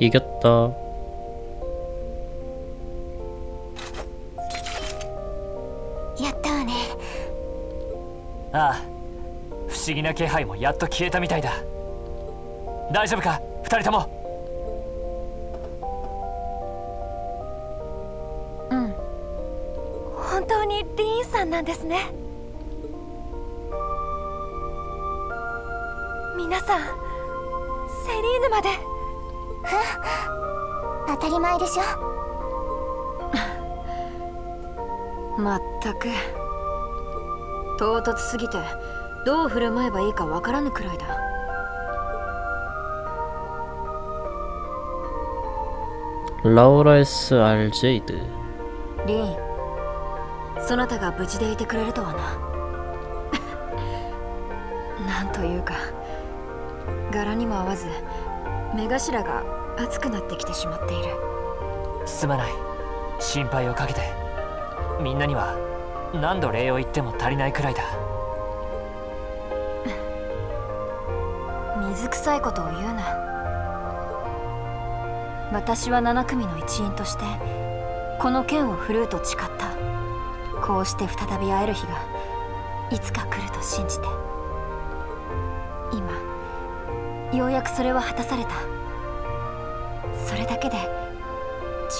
이겼다.やったわねああ不思議な気配もやっと消えたみたいだ大丈夫か二人ともうん本当にリーンさんなんですね皆さんセリーヌまで 当たり前でしょ。まったく。唐突すぎてどう振る舞えばいいかわからぬくらいだ。ラオラエス・アルジェイドリン。そなたが無事でいてくれるとはな。なんというか柄にも合わず目頭が熱くなってきてしまっている。すまない。心配をかけて。みんなには何度礼を言っても足りないくらいだ。水臭いことを言うな。私は7組の一員としてこの剣を振るうと誓った。こうして再び会える日がいつか来ると信じて。今ようやくそれは果たされた。それだけで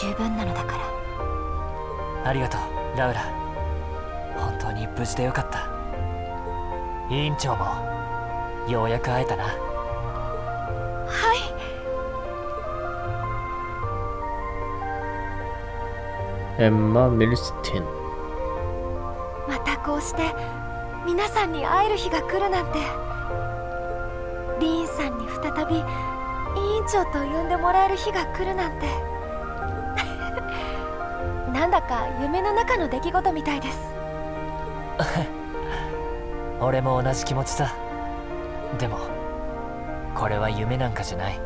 十分なのだから。ありがとうラウラ。本当に無事でよかった。委員長もようやく会えたな。はい。Emma Milstin またこうして皆さんに会える日が来るなんて。リーンさんに再び委員長と呼んでもらえる日が来るなんて。なんだか夢の中の出来事みたいです。俺も同じ気持ちさ。でもこれは夢なんかじゃない。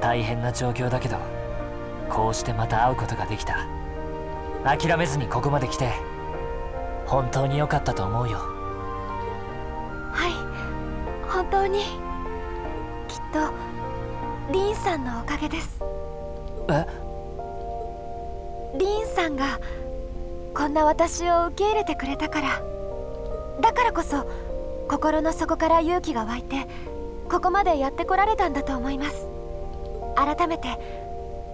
大変な状況だけどこうしてまた会うことができた。諦めずにここまで来て本当に良かったと思うよ。はい本当にとリーンさんのおかげです。え？リーンさんがこんな私を受け入れてくれたから。だからこそ心の底から勇気が湧いてここまでやってこられたんだと思います。改めて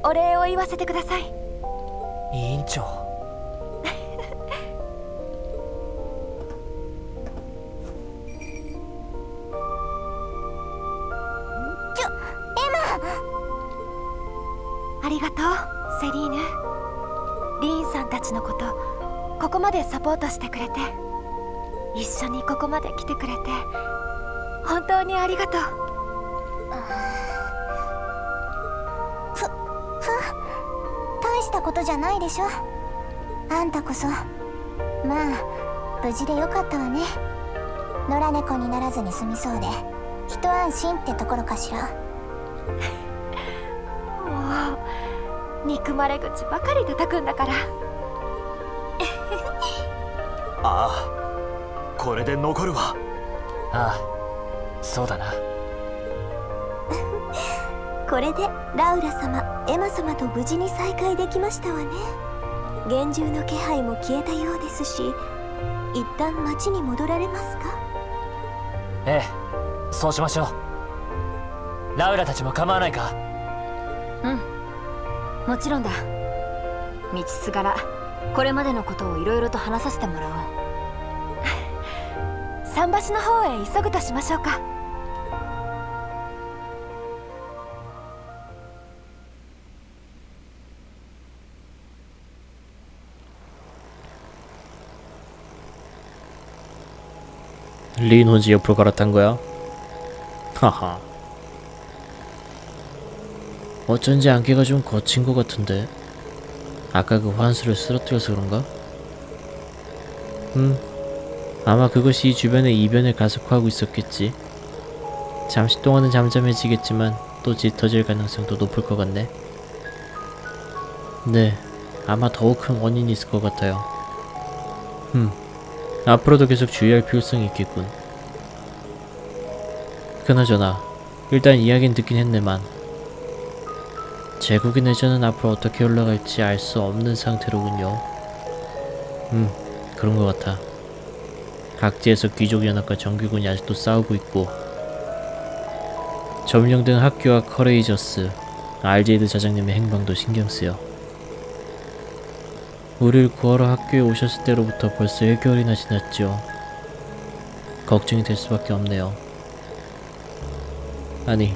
お礼を言わせてください。委員長ありがとうセリーヌリーンさんたちのことここまでサポートしてくれて一緒にここまで来てくれて本当にありがとうふ、ふ、大したことじゃないでしょ。あんたこそ。まあ、無事でよかったわね。野良猫にならずに済みそうで、一安心ってところかしら。憎まれ口ばかり叩くんだから。ああこれで残るわ。ああそうだな。これでラウラ様、エマ様と無事に再会できましたわね。厳重の気配も消えたようですし、一旦町に戻られますか？ええそうしましょう。ラウラたちも構わないか？うんもちろんだ道すがらこれまでのことをいろいろと話させてもらおう桟橋の方へ急ぐとしましょうか「린 혼지 옆으로 갈아탄 거야? 하하. 어쩐지 안개가 좀 거친 것 같은데. 아까 그 환수를 쓰러뜨려서 그런가? 음, 아마 그것이 이 주변의 이변을 가속화하고 있었겠지. 잠시 동안은 잠잠해지겠지만 또 짙어질 가능성도 높을 것 같네. 네, 아마 더욱 큰 원인이 있을 것 같아요. 음, 앞으로도 계속 주의할 필요성이 있겠군. 그나저나 일단 이야기는 듣긴 했네만 제국의 내전은 앞으로 어떻게 올라갈지 알 수 없는 상태로군요. 음, 그런 것 같아. 각지에서 귀족연합과 정규군이 아직도 싸우고 있고 점령된 학교와 커레이저스, 알제이드 자장님의 행방도 신경 쓰여. 우리를 구하러 학교에 오셨을 때로부터 벌써 1개월이나 지났죠. 걱정이 될 수밖에 없네요. 아니,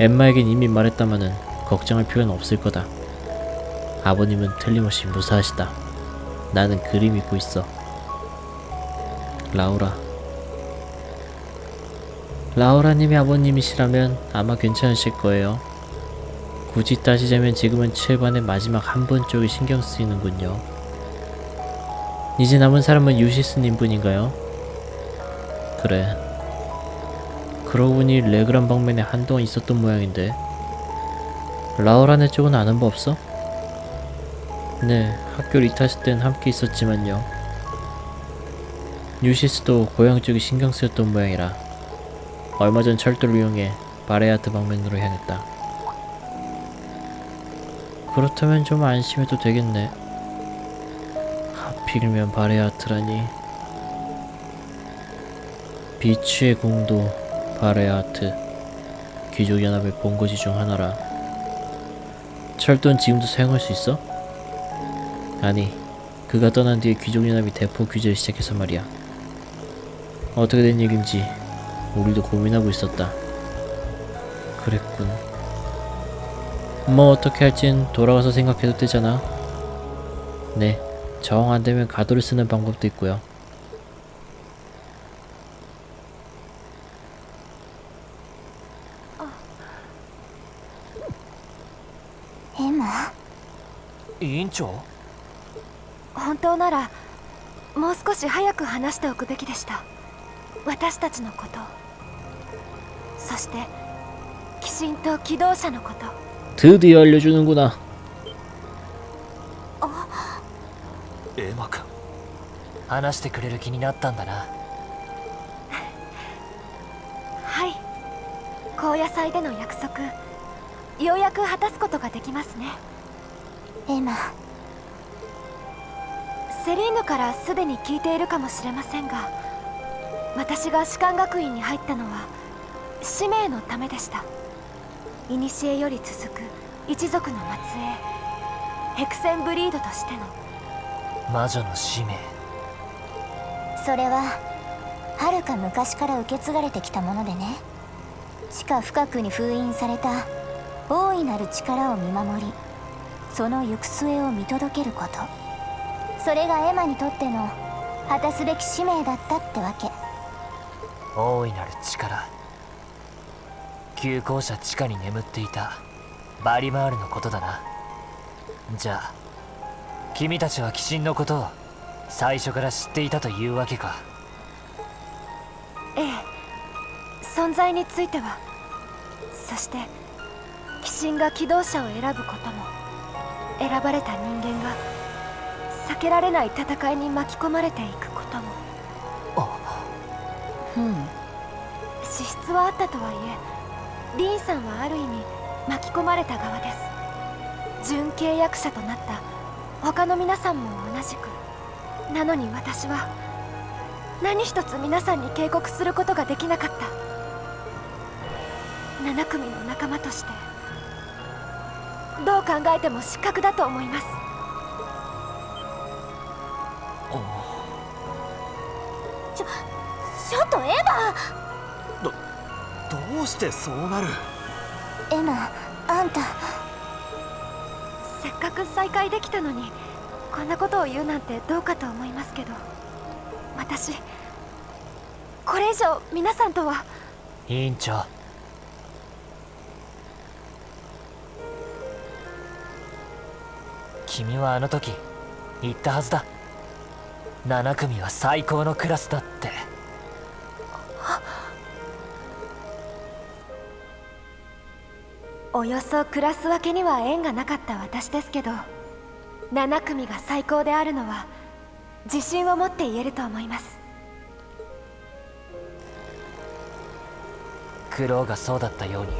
엠마에겐 이미 말했다마는 걱정할 필요는 없을 거다. 아버님은 틀림없이 무사하시다. 나는 그리 믿고 있어. 라우라. 라우라님이 아버님이시라면 아마 괜찮으실 거예요. 굳이 따지자면 지금은 7반의 마지막 한 번 쪽이 신경 쓰이는군요. 이제 남은 사람은 유시스님 뿐인가요? 그래. 그러고 보니 레그란 방면에 한동안 있었던 모양인데 라우라네 쪽은 아는 법 없어? 네, 학교를 이탈했을 땐 함께 있었지만요. 유시스도 고향 쪽이 신경 쓰였던 모양이라 얼마 전 철도를 이용해 바레아트 방면으로 향했다. 그렇다면 좀 안심해도 되겠네. 하필이면 바레아트라니. 비추의 공도 바레아트 귀족연합의 본거지 중 하나라. 철도는 지금도 사용할 수 있어? 아니, 그가 떠난 뒤에 귀족연합이 대폭 규제를 시작해서 말이야. 어떻게 된 얘긴지 우리도 고민하고 있었다. 그랬군. 뭐 어떻게 할진 돌아가서 생각해도 되잖아. 네, 정 안되면 가도를 쓰는 방법도 있고요. 長本当ならもう少し早く話しておくべきでした私たちのことそして鬼神と機動車のこと 드디어 알려주는구나. エマ君話してくれる気になったんだなはい高野祭での約束ようやく果たすことができますねエマ セリーヌからすでに聞いているかもしれませんが私が士官学院に入ったのは使命のためでした。古より続く一族の末裔ヘクセンブリードとしての。魔女の使命。それは遥か昔から受け継がれてきたものでね。地下深くに封印された大いなる力を見守りその行く末を見届けることそれがエマにとっての果たすべき使命だったってわけ。大いなる力。急行車地下に眠っていた。バリマールのことだな。じゃあ君たちは鬼神のことを最初から知っていたというわけか。ええ。存在については。そして鬼神が機動車を選ぶことも選ばれた人間が避けられない戦いに巻き込まれていくことも。うん。資質はあったとはいえリンさんはある意味巻き込まれた側です。準契約者となった。他の皆さんも同じく。なのに私は何一つ皆さんに警告することができなかった。7組の仲間としてどう考えても失格だと思いますちょっとエマどうしてそうなる？エマあんた。せっかく再会できたのにこんなことを言うなんてどうかと思いますけど。私これ以上皆さんとは。委員長。君はあの時言ったはずだ。7組は最高のクラスだって。およそクラス分けには縁がなかった私ですけど7組が最高であるのは自信を持って言えると思います。苦労がそうだったように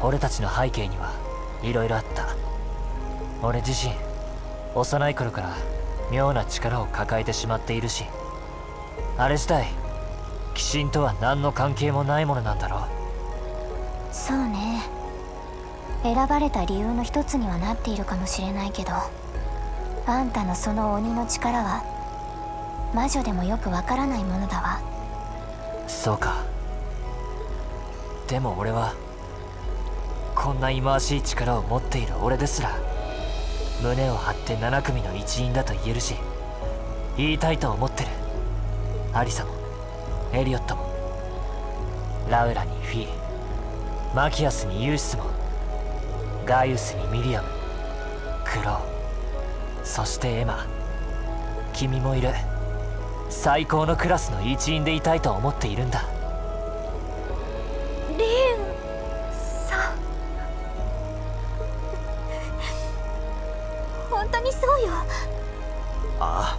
俺たちの背景にはいろいろあった。俺自身幼い頃から妙な力を抱えてしまっているしあれ自体鬼神とは何の関係もないものなんだろう。そうね。選ばれた理由の一つにはなっているかもしれないけどあんたのその鬼の力は魔女でもよくわからないものだわ。そうか。でも俺はこんな忌まわしい力を持っている俺ですら胸を張って7組の一員だと言えるし言いたいと思ってるアリサもエリオットもラウラにフィーマキアスにユーシスもガイウスにミリアムクロウそしてエマ君もいる。最高のクラスの一員でいたいと思っているんだ。リンさん。本当にそうよ。ああ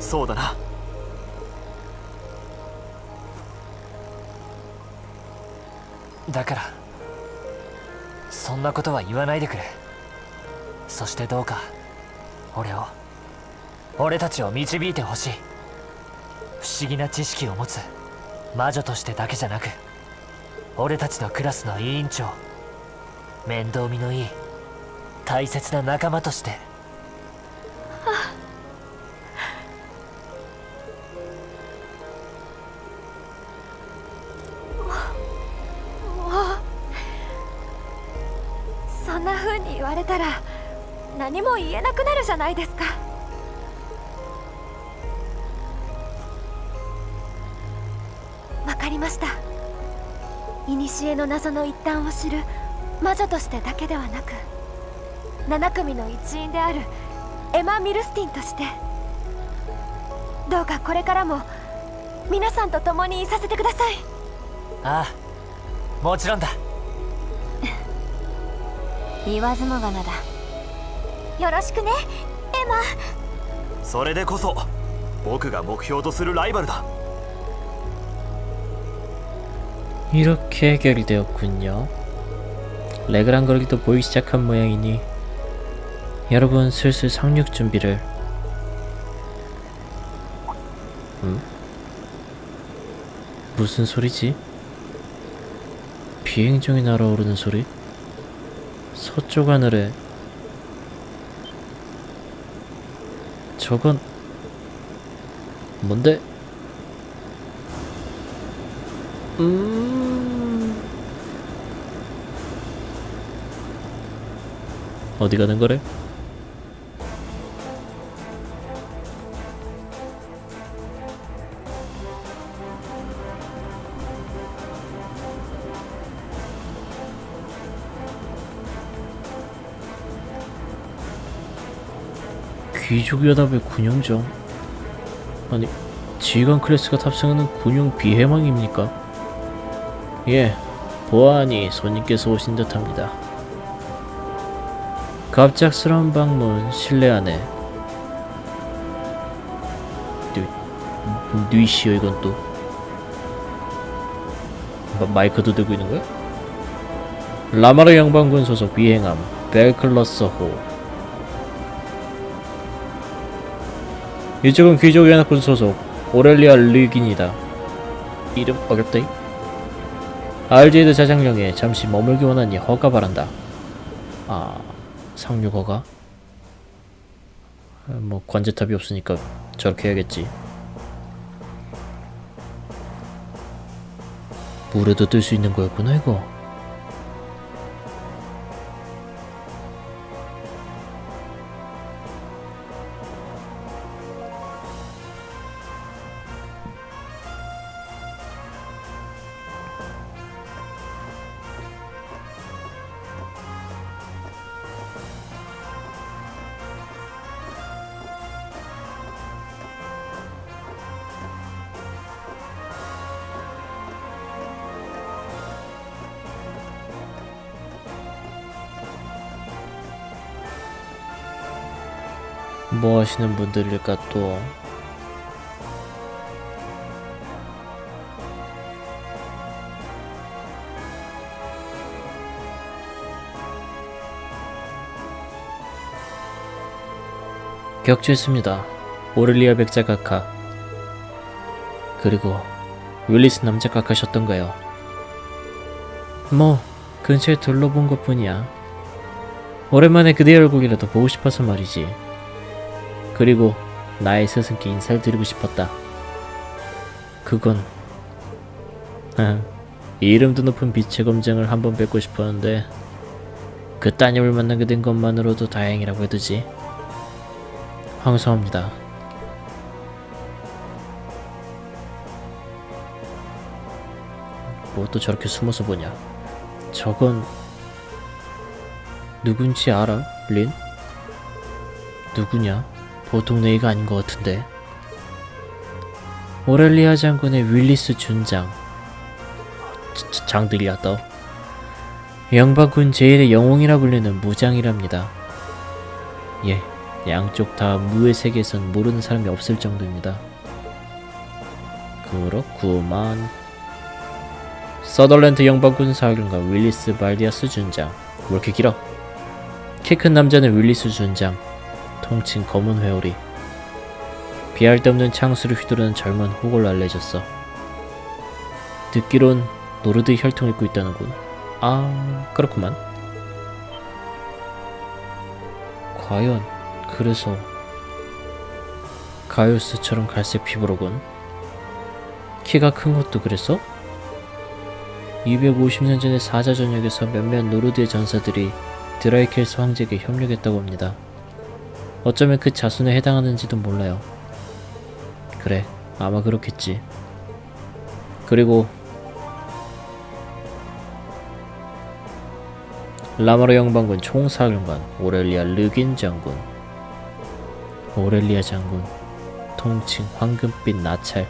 そうだなだからそんなことは言わないでくれ。そしてどうか俺を俺たちを導いてほしい。不思議な知識を持つ魔女としてだけじゃなく俺たちのクラスの委員長面倒見のいい大切な仲間として。われたら何も言えなくなるじゃないですか。わかりました。古の謎の一端を知る魔女としてだけではなく7組の一員であるエマ・ミルスティンとしてどうかこれからも皆さんと共にいさせてください。ああもちろんだ。言わずもがなだよろしくねエマそれでこそ僕が目標とするライバルだ 이렇게 해결이 되었군요. 레그랑 거리도 보이기 시작한 모양이니 여러분 슬슬 상륙 준비를 음? 무슨 소리지? 비행종이 날아오르는 소리? 서쪽 하늘에 저건 뭔데? 음... 어디 가는 거래? 귀족 연합의 군용정 아니 지휘관 클래스가 탑승하는 군용 비해망입니까? 예, 보아하니 손님께서 오신 듯합니다. 갑작스러운 방문 실내 안에 뉘, 뉘시여 이건 또 마, 마이크도 들고 있는 거야? 라마르 양반군 소속 비행함 벨클러스호 이쪽은 귀족연합군 소속 오렐리아 르긴이다 이름 어렵다이 알제이드 자장령에 잠시 머물기 원하니 허가 바란다. 아, 상륙허가? 아, 뭐 관제탑이 없으니까 저렇게 해야겠지. 물에도 뜰 수 있는 거였구나 이거. 뭐 하시는 분들일까 또 격추했습니다. 오를리아 백작 각하 그리고 윌리스 남자 각하셨던가요? 뭐 근처에 둘러본 것뿐이야. 오랜만에 그대 얼굴이라도 보고 싶어서 말이지. 그리고 나의 스승께 인사를 드리고 싶었다. 그건 아, 이름도 높은 빛의 검정을 한번 뵙고 싶었는데 그 따님을 만나게 된 것만으로도 다행이라고 해두지. 황송합니다. 뭐 또 저렇게 숨어서 보냐? 저건 누군지 알아, 린? 누구냐? 보통 내가 아닌 것 같은데. 오렐리아 장군의 윌리스 준장. 또. 영방군 제일의 영웅이라 불리는 무장이랍니다. 예, 양쪽 다 무의 세계에선 모르는 사람이 없을 정도입니다. 그렇구만. 서덜랜드 영방군 사령관 윌리스 발디아스 준장. 왜 이렇게 길어? 키 큰 남자는 윌리스 준장. 통칭 검은 회오리. 비할 데 없는 창수를 휘두르는 젊은 호걸로 알려졌어. 듣기론 노르드 혈통을 입고 있다는군. 아, 그렇구만. 과연 그래서 가이오스처럼 갈색 피부로군. 키가 큰 것도 그랬어? 250년 전의 사자 전역에서 몇몇 노르드의 전사들이 드라이켈스 황제에게 협력했다고 합니다. 어쩌면 그 자손에 해당하는지도 몰라요. 그래, 아마 그렇겠지. 그리고 라마로 영방군 총사령관 오렐리아 르긴 장군 오렐리아 장군 통칭 황금빛 나찰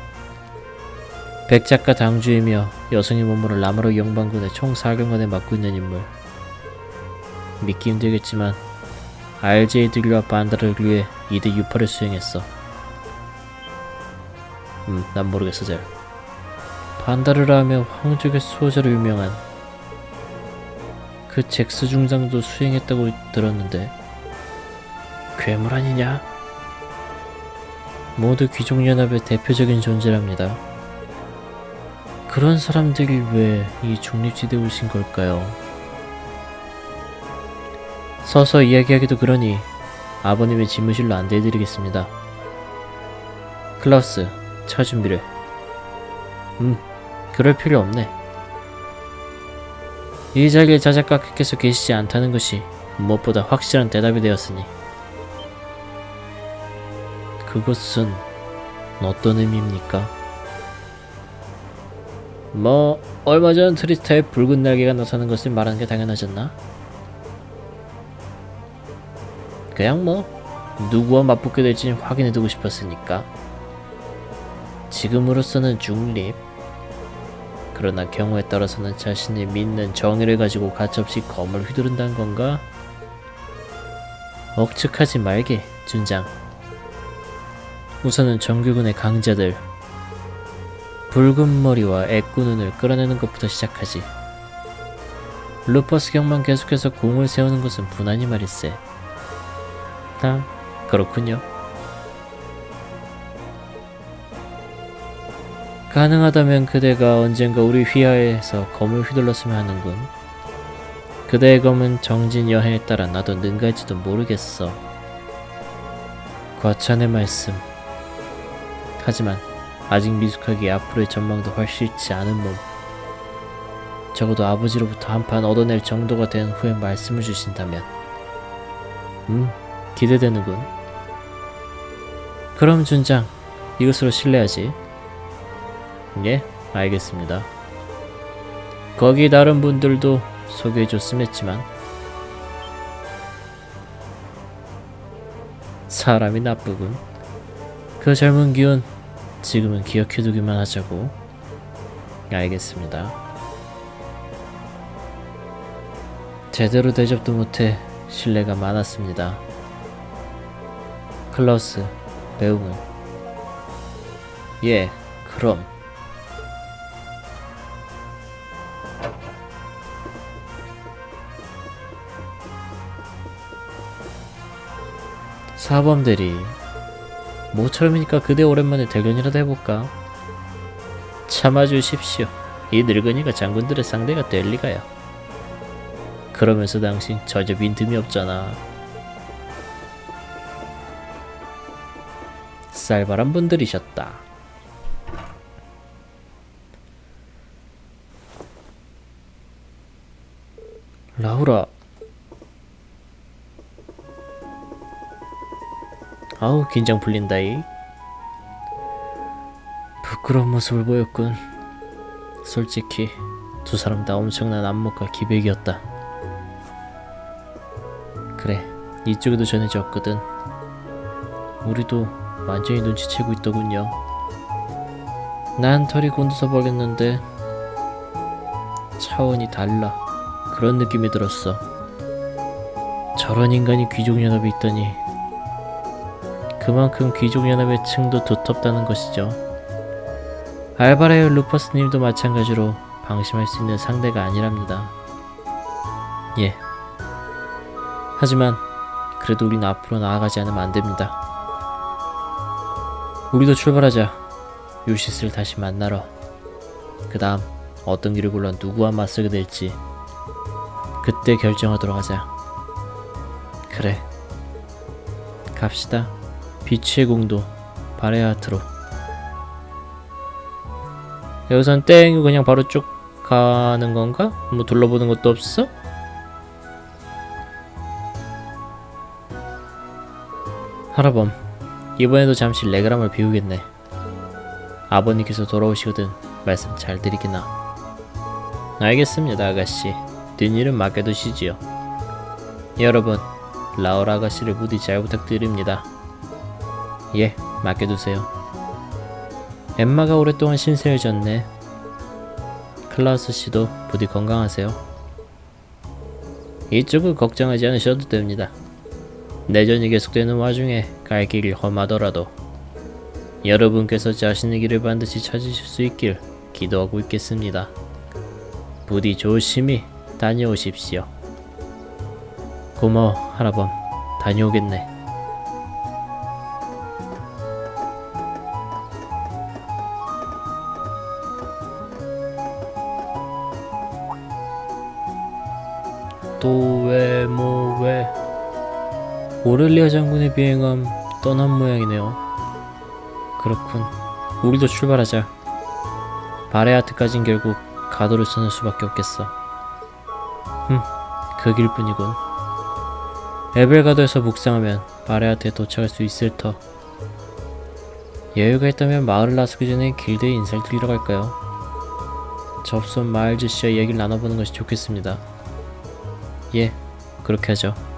백작가 당주이며 여성의 몸으로 라마로 영방군의 총사령관에 맡고 있는 인물 믿기 힘들겠지만 알제이들과 반다를 위해 2대 유파를 수행했어 음, 난 모르겠어 잘 반다르라 하면 황족의 수호자로 유명한 그 잭스 중장도 수행했다고 들었는데 괴물 아니냐? 모두 귀족연합의 대표적인 존재랍니다. 그런 사람들이 왜 이 중립지대에 오신 걸까요? 서서 이야기하기도 그러니 아버님의 집무실로 안내해드리겠습니다. 클라우스, 차 준비를. 음, 그럴 필요 없네. 이 자리에 자작각께서 계시지 않다는 것이 무엇보다 확실한 대답이 되었으니 그것은 어떤 의미입니까? 뭐 얼마 전 트리스타의 붉은 날개가 나타난 것을 말하는 게 당연하잖나? 그냥 뭐 누구와 맞붙게 될지 확인해두고 싶었으니까 지금으로서는 중립 그러나 경우에 따라서는 자신이 믿는 정의를 가지고 가차없이 검을 휘두른다는 건가? 억측하지 말게, 준장. 우선은 정규군의 강자들, 붉은 머리와 애꾸 눈을 끌어내는 것부터 시작하지. 루퍼스 경만 계속해서 공을 세우는 것은 분하니 말일세. 아, 그렇군요. 가능하다면 그대가 언젠가 우리 휘하에서 검을 휘둘렀으면 하는군. 그대의 검은 정진 여해에 따라 나도 능가할지도 모르겠어. 과찬의 말씀. 하지만 아직 미숙하기에 앞으로의 전망도 활실치 않은 몸. 적어도 아버지로부터 한 판 얻어낼 정도가 된 후에 말씀을 주신다면. 음, 기대되는군. 그럼 준장, 이것으로 실례하지. 예, 알겠습니다. 거기 다른 분들도 소개해줬으면 했지만 사람이 나쁘군. 그 젊은 기운 지금은 기억해두기만 하자고. 알겠습니다. 제대로 대접도 못해 신뢰가 많았습니다. 클라우스, 배웅은 예, 그럼 사범대리 모처럼이니까 그대 오랜만에 대련이라도 해볼까? 참아주십시오. 이 늙은이가 장군들의 상대가 될 리가요. 그러면서 당신 저저 빈틈이 없잖아. 쌀바람 분들이셨다. 라우라. 아우 긴장 풀린다이. 부끄러운 모습을 보였군. 솔직히 두 사람 다 엄청난 안목과 기백이었다. 그래, 이쪽에도 전해졌거든. 우리도 완전히 눈치채고 있더군요. 난 털이 곤두서 버렸는데 차원이 달라. 그런 느낌이 들었어. 저런 인간이 귀족연합에 있더니 그만큼 귀족연합의 층도 두텁다는 것이죠. 알바레오 루퍼스님도 마찬가지로 방심할 수 있는 상대가 아니랍니다. 예. 하지만 그래도 우린 앞으로 나아가지 않으면 안 됩니다. 우리도 출발하자. 유시스를 다시 만나러. 그 다음 어떤 길을 골라 누구와 맞서게 될지 그때 결정하도록 하자. 그래. 갑시다. 빛의 공도 바레아트로. 여기선 땡 그냥 바로 쭉 가는 건가? 뭐 둘러보는 것도 없어? 하라범 이번에도 잠시 레그람을 비우겠네. 아버님께서 돌아오시거든 말씀 잘 드리기나. 알겠습니다 아가씨. 뒷일은 맡겨두시지요. 여러분 라울 아가씨를 부디 잘 부탁드립니다. 예 맡겨두세요. 엠마가 오랫동안 신세를 졌네. 클라우스 씨도 부디 건강하세요. 이쪽은 걱정하지 않으셔도 됩니다 내전이 계속되는 와중에 갈 길이 험하더라도 여러분께서 자신의 길을 반드시 찾으실 수 있길 기도하고 있겠습니다. 부디 조심히 다녀오십시오. 고마워, 하라범. 다녀오겠네. 오렐리아 장군의 비행함 떠난 모양이네요. 그렇군. 우리도 출발하자. 바레아트까진 결국 가도를 쓰는 수밖에 없겠어. 흠, 그 길뿐이군. 에벨가도에서 묵상하면 바레아트에 도착할 수 있을 터. 여유가 있다면 마을을 나서기 전에 길드에 인사를 드리러 갈까요? 접선 마을즈 씨와 얘기를 나눠보는 것이 좋겠습니다. 예, 그렇게 하죠.